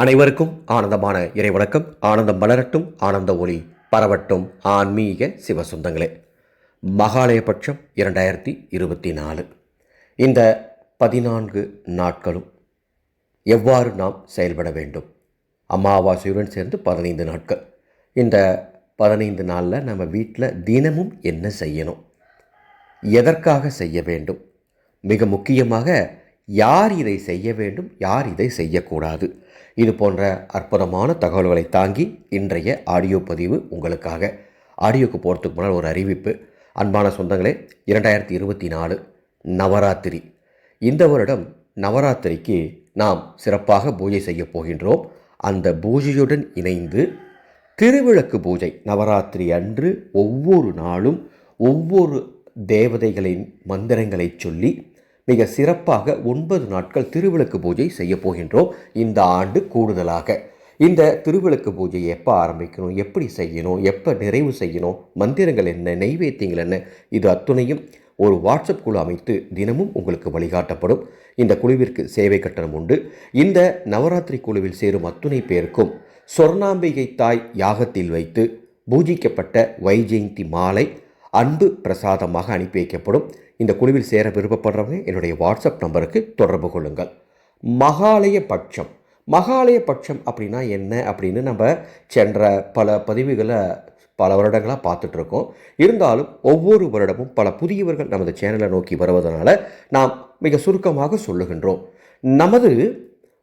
அனைவருக்கும் ஆனந்தமான இறை வணக்கம் ஆனந்தம் வளரட்டும் ஆனந்த ஒளி பரவட்டும். ஆன்மீக சிவசுந்தங்களே மகாலயபட்சம் இரண்டாயிரத்தி இருபத்தி நாலு. இந்த பதினான்கு நாட்களும் எவ்வாறு நாம் செயல்பட வேண்டும்? அமாவாசையுடன் சேர்ந்து பதினைந்து நாட்கள். இந்த பதினைந்து நாளில் நம்ம வீட்டில் தினமும் என்ன செய்யணும்? எதற்காக செய்ய வேண்டும்? மிக முக்கியமாக யார் இதை செய்ய வேண்டும்? யார் இதை செய்யக்கூடாது? இது போன்ற அற்புதமான தகவல்களை தாங்கி இன்றைய ஆடியோ பதிவு உங்களுக்காக. ஆடியோக்கு போகிறதுக்கு முன்னால் ஒரு அறிவிப்பு. அன்பான சொந்தங்களே இரண்டாயிரத்தி இருபத்தி நாலு நவராத்திரி. இந்த வருடம் நவராத்திரிக்கு நாம் சிறப்பாக பூஜை செய்ய போகின்றோம். அந்த பூஜையுடன் இணைந்து திருவிளக்கு பூஜை நவராத்திரி அன்று ஒவ்வொரு நாளும் ஒவ்வொரு தேவதைகளின் மந்திரங்களை சொல்லி மிக சிறப்பாக ஒன்பது நாட்கள் திருவிளக்கு பூஜை செய்ய போகின்றோம். இந்த ஆண்டு கூடுதலாக. இந்த திருவிளக்கு பூஜை எப்போ ஆரம்பிக்கணும்? எப்படி செய்யணும்? எப்போ நிறைவு செய்யணும்? மந்திரங்கள் என்ன? நெய்வேத்தியங்கள் என்ன? இது அத்துணையும் ஒரு வாட்ஸ்அப் குழு அமைத்து தினமும் உங்களுக்கு வழிகாட்டப்படும். இந்த குழுவிற்கு சேவை கட்டணம் உண்டு. இந்த நவராத்திரி குழுவில் சேரும் அத்துணை பேருக்கும் சொர்ணாம்பிகை தாய் யாகத்தில் வைத்து பூஜிக்கப்பட்ட வைஜெயந்தி மாலை அன்பு பிரசாதமாக அனுப்பி வைக்கப்படும். இந்த குழுவில் சேர விருப்பப்படுறவங்க என்னுடைய வாட்ஸ்அப் நம்பருக்கு தொடர்பு கொள்ளுங்கள். மகாலய பட்சம். மகாலய பட்சம் அப்படின்னா என்ன? அப்படின்னு நம்ம சென்ற பல பதிவுகளை பல வருடங்களாக பார்த்துட்ருக்கோம் இருந்தாலும் ஒவ்வொரு வருடமும் பல புதியவர்கள் நமது சேனலை நோக்கி வருவதனால நாம் மிக சுருக்கமாக சொல்லுகின்றோம். நமது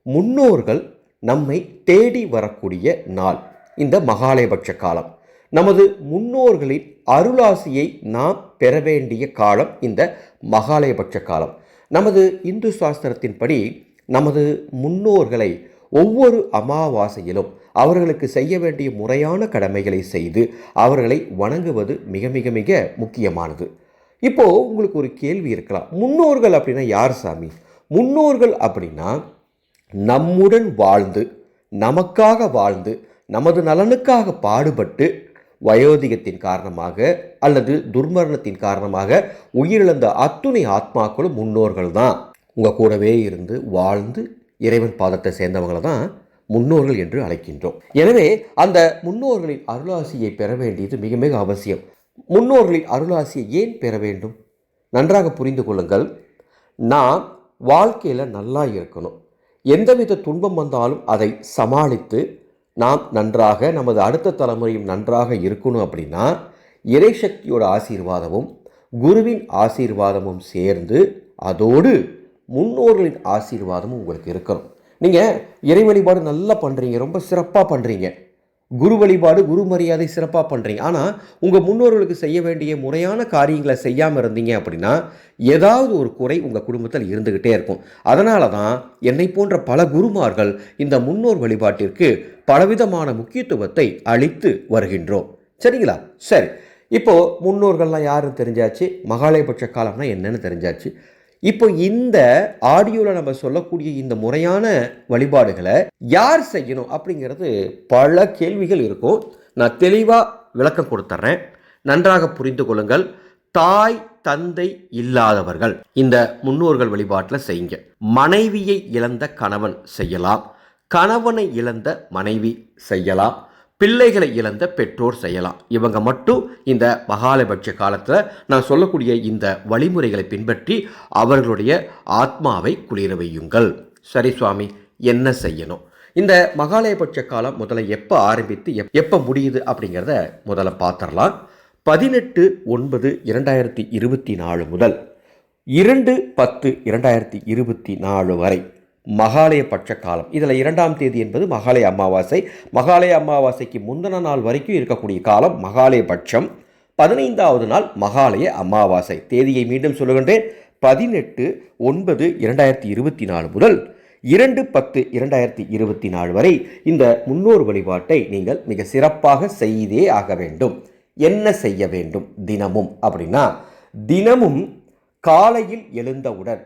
முன்னோர்கள் நம்மை தேடி வரக்கூடிய நாள் இந்த மகாலயபட்ச காலம். நமது முன்னோர்களின் அருளாசியை நாம் பெற வேண்டிய காலம் இந்த மகாலயபட்ச காலம். நமது இந்து சாஸ்திரத்தின்படி நமது முன்னோர்களை ஒவ்வொரு அமாவாசையிலும் அவர்களுக்கு செய்ய வேண்டிய முறையான கடமைகளை செய்து அவர்களை வணங்குவது மிக மிக மிக முக்கியமானது. இப்போ உங்களுக்கு ஒரு கேள்வி இருக்கலாம். முன்னோர்கள் அப்படின்னா யார் சாமி? முன்னோர்கள் அப்படின்னா நம்முடன் வாழ்ந்து நமக்காக வாழ்ந்து நமது நலனுக்காக பாடுபட்டு வயோதிகத்தின் காரணமாக அல்லது துர்மரணத்தின் காரணமாக உயிரிழந்த அத்துணை ஆத்மாக்களும் முன்னோர்கள் தான் உங்கள் கூடவே இருந்து வாழ்ந்து இறைவன் பாதத்தை சேர்ந்தவங்களை தான் முன்னோர்கள் என்று அழைக்கின்றோம். எனவே அந்த முன்னோர்களின் அருளாசியை பெற வேண்டியது மிக மிக அவசியம். முன்னோர்களின் அருளாசியை ஏன் பெற வேண்டும்? நன்றாக புரிந்து கொள்ளுங்கள். நாம் வாழ்க்கையில் நல்லா இருக்கணும். எந்தவித துன்பம் வந்தாலும் அதை சமாளித்து நாம் நன்றாக நமது அடுத்த தலைமுறையும் நன்றாக இருக்கணும் அப்படின்னா இறைசக்தியோட ஆசீர்வாதமும் குருவின் ஆசீர்வாதமும் சேர்ந்து அதோடு முன்னோர்களின் ஆசீர்வாதமும் உங்களுக்கு இருக்கணும். நீங்கள் இறை வழிபாடு நல்லா பண்ணுறீங்க ரொம்ப சிறப்பாக பண்ணுறீங்க குரு வழிபாடு குரு மரியாதை சிறப்பாக பண்ணுறீங்க ஆனால் உங்கள் முன்னோர்களுக்கு செய்ய வேண்டிய முறையான காரியங்களை செய்யாமல் இருந்தீங்க அப்படின்னா ஏதாவது ஒரு குறை உங்கள் குடும்பத்தில் இருந்துக்கிட்டே இருக்கும். அதனால தான் என்னை போன்ற பல குருமார்கள் இந்த முன்னோர் வழிபாட்டிற்கு பலவிதமான முக்கியத்துவத்தை அளித்து வருகின்றோம். சரிங்களா? சரி. இப்போது முன்னோர்கள்லாம் யாருன்னு தெரிஞ்சாச்சு? மகாலயபட்ச காலம்னா என்னென்னு தெரிஞ்சாச்சு. இப்போ இந்த ஆடியோவில் நம்ம சொல்லக்கூடிய இந்த முறையான வழிபாடுகளை யார் செய்யணும் அப்படிங்கிறது பல கேள்விகள் இருக்கும். நான் தெளிவாக விளக்கம் கொடுத்துட்றேன் நன்றாக புரிந்து கொள்ளுங்கள். தாய் தந்தை இல்லாதவர்கள் இந்த முன்னோர்கள் வழிபாட்டில் செய்யுங்க. மனைவியை இழந்த கணவன் செய்யலாம். கணவனை இழந்த மனைவி செய்யலாம். பிள்ளைகளை இழந்த பெற்றோர் செய்யலாம். இவங்க மட்டும் இந்த மகாலபட்ச காலத்தில் நான் சொல்லக்கூடிய இந்த வழிமுறைகளை பின்பற்றி அவர்களுடைய ஆத்மாவை குளிர வையுங்கள். சரி சுவாமி என்ன செய்யணும்? இந்த மகாலயபட்ச காலம் முதல்ல எப்போ ஆரம்பித்து எப் எப்போ முடியுது அப்படிங்கிறத முதல்ல பார்த்துடலாம் பதினெட்டு ஒன்பது இரண்டாயிரத்தி இருபத்தி நாலு முதல் இரண்டு பத்து இரண்டாயிரத்தி இருபத்தி நாலு வரை மகாலய பட்ச காலம் இதில் இரண்டாம் தேதி என்பது மகாலய அமாவாசை. மகாலய அமாவாசைக்கு முந்தின நாள் வரைக்கும் இருக்கக்கூடிய காலம் மகாலய பட்சம். பதினைந்தாவது நாள் மகாலய அமாவாசை. தேதியை மீண்டும் சொல்லுகின்றேன். பதினெட்டு ஒன்பது இரண்டாயிரத்தி இருபத்தி நாலு முதல் இரண்டு பத்து இரண்டாயிரத்தி இருபத்தி நாலு வரை இந்த முன்னோர் வழிபாட்டை நீங்கள் மிக சிறப்பாக செய்தே ஆக வேண்டும். என்ன செய்ய வேண்டும் தினமும் அப்படின்னா தினமும் காலையில் எழுந்தவுடன்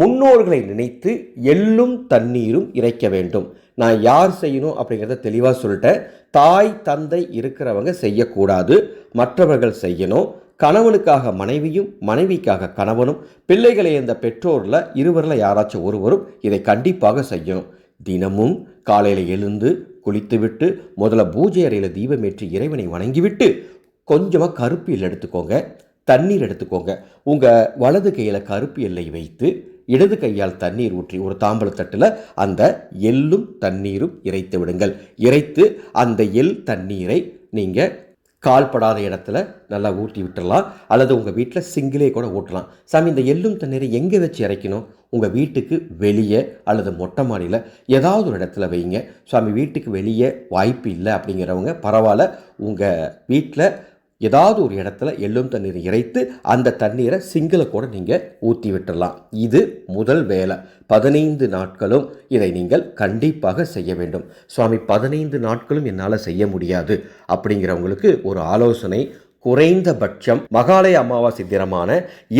முன்னோர்களை நினைத்து எள்ளும் தண்ணீரும் இறைக்க வேண்டும். நான் யார் செய்யணும் அப்படிங்கிறத தெளிவாக சொல்லிட்டேன். தாய் தந்தை இருக்கிறவங்க செய்யக்கூடாது. மற்றவர்கள் செய்யணும். கணவனுக்காக மனைவியும் மனைவிக்காக கணவனும் பிள்ளைகளை இந்த பெற்றோரில் இருவரில் யாராச்சும் ஒருவரும் இதை கண்டிப்பாக செய்யணும். தினமும் காலையில் எழுந்து குளித்துவிட்டு முதல்ல பூஜை அறையில் தீபமேற்றி இறைவனை வணங்கிவிட்டு கொஞ்சமாக கருப்பு எல் எடுத்துக்கோங்க. தண்ணீர் எடுத்துக்கோங்க. உங்கள் வலது கையில் கருப்பு எல்லை வைத்து இடது கையால் தண்ணீர் ஊற்றி ஒரு தாம்பலத்தட்டில் அந்த எள்ளும் தண்ணீரும் இறைத்து விடுங்கள். இறைத்து அந்த எள் தண்ணீரை நீங்கள் கால்படாத இடத்துல நல்லா ஊற்றி விட்டுடலாம் அல்லது உங்கள் வீட்டில் சிங்கிலே கூட ஊட்டலாம். சாமி இந்த எள்ளும் தண்ணீரை எங்கே வச்சு இறைக்கணும்? உங்கள் வீட்டுக்கு வெளியே அல்லது மொட்டை மாடியில் ஏதாவது ஒரு இடத்துல வைங்க. சுவாமி வீட்டுக்கு வெளியே வாய்ப்பு இல்லை அப்படிங்கிறவங்க பரவாயில்ல. உங்கள் வீட்டில் ஏதாவது ஒரு இடத்துல எள்ளும் தண்ணீர் இறைத்து அந்த தண்ணீரை சிங்கிளை கூட நீங்கள் ஊற்றி விட்டுடலாம் இது முதல் வேலை. பதினைந்து நாட்களும் இதை நீங்கள் கண்டிப்பாக செய்ய வேண்டும். சுவாமி பதினைந்து நாட்களும் என்னால் செய்ய முடியாது அப்படிங்கிறவங்களுக்கு ஒரு ஆலோசனை. குறைந்தபட்சம் மகாலய அமாவாசை தினமான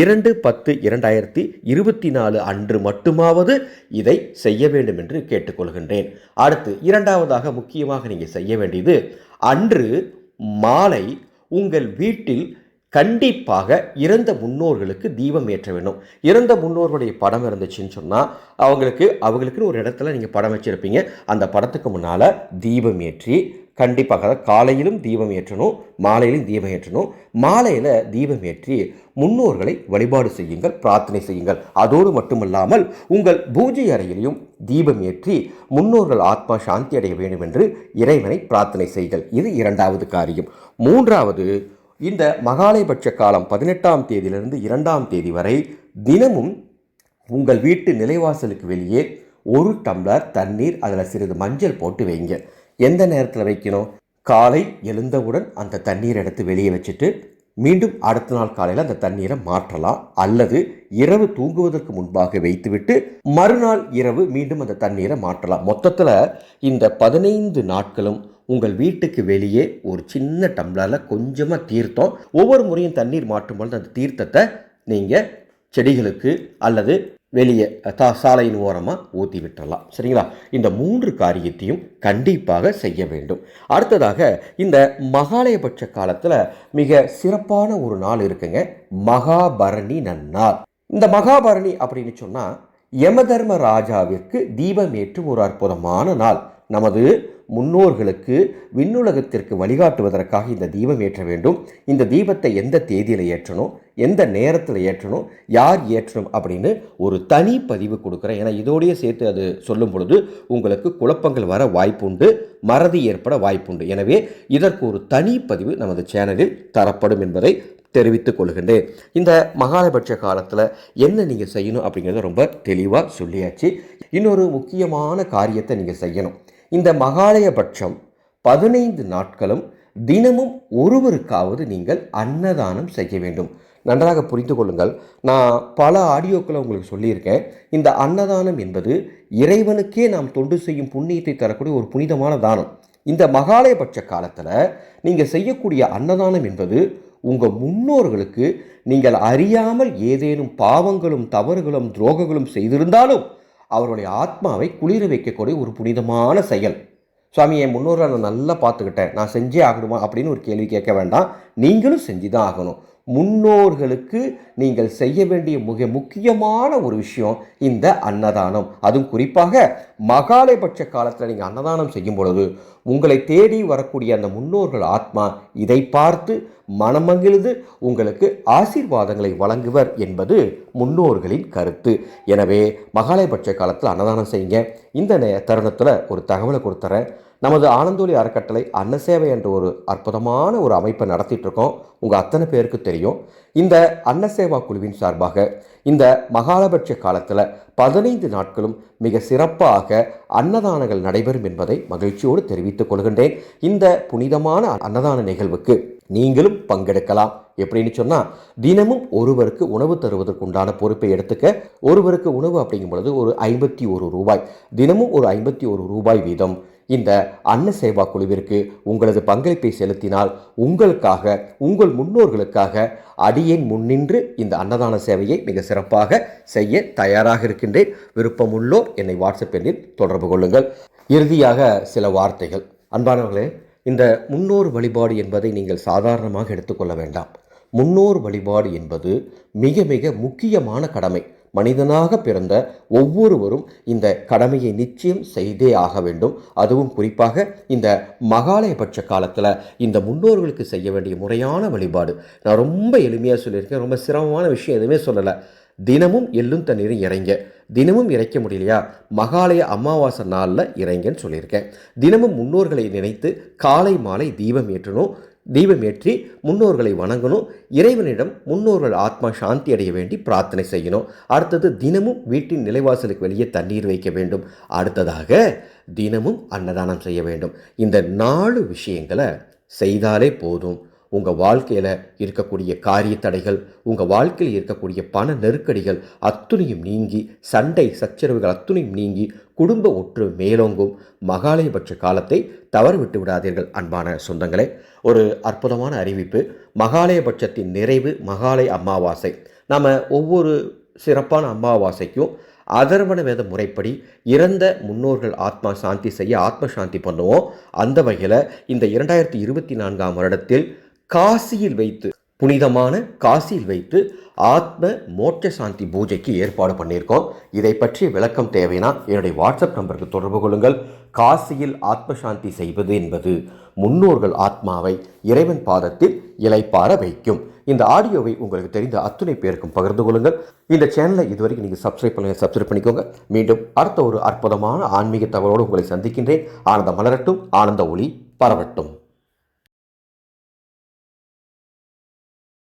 இரண்டு பத்து இரண்டாயிரத்தி இருபத்தி நாலு அன்று மட்டுமாவது இதை செய்ய வேண்டும் என்று கேட்டுக்கொள்கின்றேன். அடுத்து இரண்டாவதாக முக்கியமாக நீங்கள் செய்ய வேண்டியது அன்று மாலை உங்கள் வீட்டில் கண்டிப்பாக இறந்த முன்னோர்களுக்கு தீபம் ஏற்ற வேண்டும். இறந்த முன்னோர்களுடைய படம் இருந்துச்சுன்னு சொன்னால் அவங்களுக்கு அவங்களுக்குன்னு ஒரு இடத்துல நீங்கள் படம் வச்சுருப்பீங்க. அந்த படத்துக்கு முன்னால் தீபம் ஏற்றி கண்டிப்பாக அதாவது காலையிலும் தீபம் ஏற்றணும் மாலையிலும் தீபம் ஏற்றணும். மாலையில் தீபம் ஏற்றி முன்னோர்களை வழிபாடு செய்யுங்கள் பிரார்த்தனை செய்யுங்கள். அதோடு மட்டுமல்லாமல் உங்கள் பூஜை அறையிலையும் தீபம் ஏற்றி முன்னோர்கள் ஆத்மா சாந்தி அடைய வேண்டும் என்று இறைவனை பிரார்த்தனை செய்யுங்கள் இது இரண்டாவது காரியம். மூன்றாவது இந்த மகாலயபட்ச காலம் பதினெட்டாம் தேதியிலிருந்து இரண்டாம் தேதி வரை தினமும் உங்கள் வீட்டு நிலைவாசலுக்கு வெளியே ஒரு டம்ளர் தண்ணீர் அதில் சிறிது மஞ்சள் போட்டு வைங்க. எந்த நேரத்தில் வைக்கணும்? காலை எழுந்தவுடன் அந்த தண்ணீரை எடுத்து வெளியே வச்சுட்டு மீண்டும் அடுத்த நாள் காலையில் அந்த தண்ணீரை மாற்றலாம். அல்லது இரவு தூங்குவதற்கு முன்பாக வைத்துவிட்டு மறுநாள் இரவு மீண்டும் அந்த தண்ணீரை மாற்றலாம். மொத்தத்தில் இந்த பதினைந்து நாட்களும் உங்கள் வீட்டுக்கு வெளியே ஒரு சின்ன டம்ளரில் கொஞ்சமாக தீர்த்தம் ஒவ்வொரு முறையும் தண்ணீர் மாற்றும் பொழுது அந்த தீர்த்தத்தை நீங்கள் செடிகளுக்கு அல்லது வெளியே தா சாலையின் ஓரமாக ஊற்றி விட்டுறலாம். சரிங்களா? இந்த மூன்று காரியத்தையும் கண்டிப்பாக செய்ய வேண்டும். அடுத்ததாக இந்த மகாலயபட்ச காலத்தில் மிக சிறப்பான ஒரு நாள் இருக்குங்க மகாபரணி நன்னாள். இந்த மகாபரணி அப்படின்னு சொன்னால் யமதர்ம ராஜாவிற்கு தீபம் ஏற்றும் ஒரு அற்புதமான நாள். நமது முன்னோர்களுக்கு விண்ணுலகத்திற்கு வழிகாட்டுவதற்காக இந்த தீபம் ஏற்ற வேண்டும். இந்த தீபத்தை எந்த தேதியில் ஏற்றணும்? எந்த நேரத்தில் ஏற்றணும்? யார் ஏற்றணும் அப்படின்னு ஒரு தனி பதிவு கொடுக்குறேன். ஏன்னா இதோடய சேர்த்து அது சொல்லும் பொழுது உங்களுக்கு குழப்பங்கள் வர வாய்ப்புண்டு மறதி ஏற்பட வாய்ப்புண்டு. எனவே இதற்கு ஒரு தனி பதிவு நமது சேனலில் தரப்படும் என்பதை தெரிவித்துக் கொள்கின்றேன். இந்த மகாலபட்ச காலத்தில் என்ன நீங்கள் செய்யணும் அப்படிங்கிறத ரொம்ப தெளிவாக சொல்லியாச்சு. இன்னொரு முக்கியமான காரியத்தை நீங்கள் செய்யணும். இந்த மகாலயபட்சம் பதினைந்து நாட்களும் தினமும் ஒருவருக்காவது நீங்கள் அன்னதானம் செய்ய வேண்டும். நன்றாக புரிந்து கொள்ளுங்கள். நான் பல ஆடியோக்களை உங்களுக்கு சொல்லியிருக்கேன். இந்த அன்னதானம் என்பது இறைவனுக்கே நாம் தொண்டு செய்யும் புண்ணியத்தை தரக்கூடிய ஒரு புனிதமான தானம். இந்த மகாலயபட்ச காலத்தில் நீங்கள் செய்யக்கூடிய அன்னதானம் என்பது உங்கள் முன்னோர்களுக்கு நீங்கள் அறியாமல் ஏதேனும் பாவங்களும் தவறுகளும் துரோகங்களும் செய்திருந்தாலும் அவருடைய ஆத்மாவை குளிர வைக்கக்கூடிய ஒரு புனிதமான செயல். சுவாமி என் முன்னோர்களை நான் நல்லா பார்த்துக்கிட்டேன். நான் செஞ்சே ஆகணுமா? அப்படின்னு ஒரு கேள்வி கேட்க வேண்டாம். நீங்களும் செஞ்சு தான் ஆகணும். முன்னோர்களுக்கு நீங்கள் செய்ய வேண்டிய மிக முக்கியமான ஒரு விஷயம் இந்த அன்னதானம். அதுவும் குறிப்பாக மகாலயபட்ச காலத்தில் நீங்கள் அன்னதானம் செய்யும் பொழுது உங்களை தேடி வரக்கூடிய அந்த முன்னோர்கள் ஆத்மா இதை பார்த்து மனமகிழ்ந்து உங்களுக்கு ஆசீர்வாதங்களை வழங்குவர் என்பது முன்னோர்களின் கருத்து. எனவே மகாலயபட்ச காலத்தில் அன்னதானம் செய்யுங்க. இந்த நே தருணத்தில் ஒரு தகவலை கொடுத்துறேன் நமது ஆனந்தோலி அறக்கட்டளை அன்னசேவை என்ற ஒரு அற்புதமான ஒரு அமைப்பை நடத்திட்டு இருக்கோம் உங்கள் அத்தனை பேருக்கு தெரியும். இந்த அன்னசேவா குழுவின் சார்பாக இந்த மகாலபட்ச காலத்தில் பதினைந்து நாட்களும் மிக சிறப்பாக அன்னதானங்கள் நடைபெறும் என்பதை மகிழ்ச்சியோடு தெரிவித்துக் கொள்கின்றேன். இந்த புனிதமான அன்னதான நிகழ்வுக்கு நீங்களும் பங்கெடுக்கலாம். எப்படின்னு சொன்னால் தினமும் ஒருவருக்கு உணவு தருவதற்கு உண்டான பொறுப்பை எடுத்துக்க ஒருவருக்கு உணவு அப்படிங்கும் பொழுது ஒரு ஐம்பத்தி ஒரு ரூபாய். தினமும் ஒரு ஐம்பத்தி ஒரு ரூபாய் வீதம். இந்த அன்ன சேவா குழுவிற்கு உங்களது பங்களிப்பை செலுத்தினால் உங்களுக்காக உங்கள் முன்னோர்களுக்காக அடியேன் முன்னின்று இந்த அன்னதான சேவையை மிக சிறப்பாக செய்ய தயாராக இருக்கின்றேன். விருப்பமுள்ளோர் என்னை வாட்ஸ்அப் எண்ணில் தொடர்பு கொள்ளுங்கள். இறுதியாக சில வார்த்தைகள். அன்பானவர்களே இந்த முன்னோர் வழிபாடு என்பதை நீங்கள் சாதாரணமாக எடுத்துக்கொள்ள வேண்டாம். முன்னோர் வழிபாடு என்பது மிக மிக முக்கியமான கடமை. மனிதனாக பிறந்த ஒவ்வொருவரும் இந்த கடமையை நிச்சயம் செய்தே ஆக வேண்டும். அதுவும் குறிப்பாக இந்த மகாலயபட்ச காலத்தில் இந்த முன்னோர்களுக்கு செய்ய வேண்டிய முறையான வழிபாடு. நான் ரொம்ப எளிமையாக சொல்லியிருக்கேன். ரொம்ப சிரமமான விஷயம் எதுவுமே சொல்லலை. தினமும் எள்ளும் தண்ணீரும் இறைங்க. தினமும் இறைக்க முடியலையா? மகாலய அமாவாசை நாளில் இறைங்கன்னு சொல்லியிருக்கேன். தினமும் முன்னோர்களை நினைத்து காலை மாலை தீபம் ஏற்றணும். தீபம் ஏற்றி முன்னோர்களை வணங்கணும். இறைவனிடம் முன்னோர்கள் ஆத்மா சாந்தி அடைய வேண்டி பிரார்த்தனை செய்யணும். அடுத்தது தினமும் வீட்டின் நிலைவாசலுக்கு வெளியே தண்ணீர் வைக்க வேண்டும். அடுத்ததாக தினமும் அன்னதானம் செய்ய வேண்டும். இந்த நாலு விஷயங்களை செய்தாலே போதும். உங்கள் வாழ்க்கையில் இருக்கக்கூடிய காரிய தடைகள் உங்கள் வாழ்க்கையில் இருக்கக்கூடிய பண நெருக்கடிகள் அத்துணையும் நீங்கி சண்டை சச்சரவுகள் அத்துணையும் நீங்கி குடும்ப ஒற்று மேலோங்கும். மகாலயபட்ச காலத்தை தவறு விட்டு விடாதீர்கள் அன்பான சொந்தங்களே. ஒரு அற்புதமான அறிவிப்பு. மகாலயபட்சத்தின் நிறைவு மகாலய அமாவாசை. நாம் ஒவ்வொரு சிறப்பான அமாவாசைக்கும் அதர்வண வேத முறைப்படி இறந்த முன்னோர்கள் ஆத்மா சாந்தி செய்ய ஆத்ம சாந்தி பண்ணுவோம். அந்த வகையில் இந்த இரண்டாயிரத்தி இருபத்தி நான்காம் வருடத்தில் காசியில் வைத்து புனிதமான காசியில் வைத்து ஆத்ம மோட்ச சாந்தி பூஜைக்கு ஏற்பாடு பண்ணியிருக்கோம். இதை பற்றிய விளக்கம் தேவைன்னா என்னுடைய வாட்ஸ்அப் நம்பருக்கு தொடர்பு கொள்ளுங்கள். காசியில் ஆத்ம சாந்தி செய்வது என்பது முன்னோர்கள் ஆத்மாவை இறைவன் பாதத்தில் இலைப்பார வைக்கும். இந்த ஆடியோவை உங்களுக்கு தெரிந்த அத்துணை பேருக்கும் பகிர்ந்து கொள்ளுங்கள். இந்த சேனலை இதுவரைக்கும் நீங்கள் சப்ஸ்கிரைப் பண்ணுங்கள் சப்ஸ்கிரைப் பண்ணிக்கோங்க. மீண்டும் அடுத்த ஒரு அற்புதமான ஆன்மீக தகவலோடு உங்களை சந்திக்கின்றேன். ஆனந்த மலரட்டும் ஆனந்த ஒளி பரவட்டும்.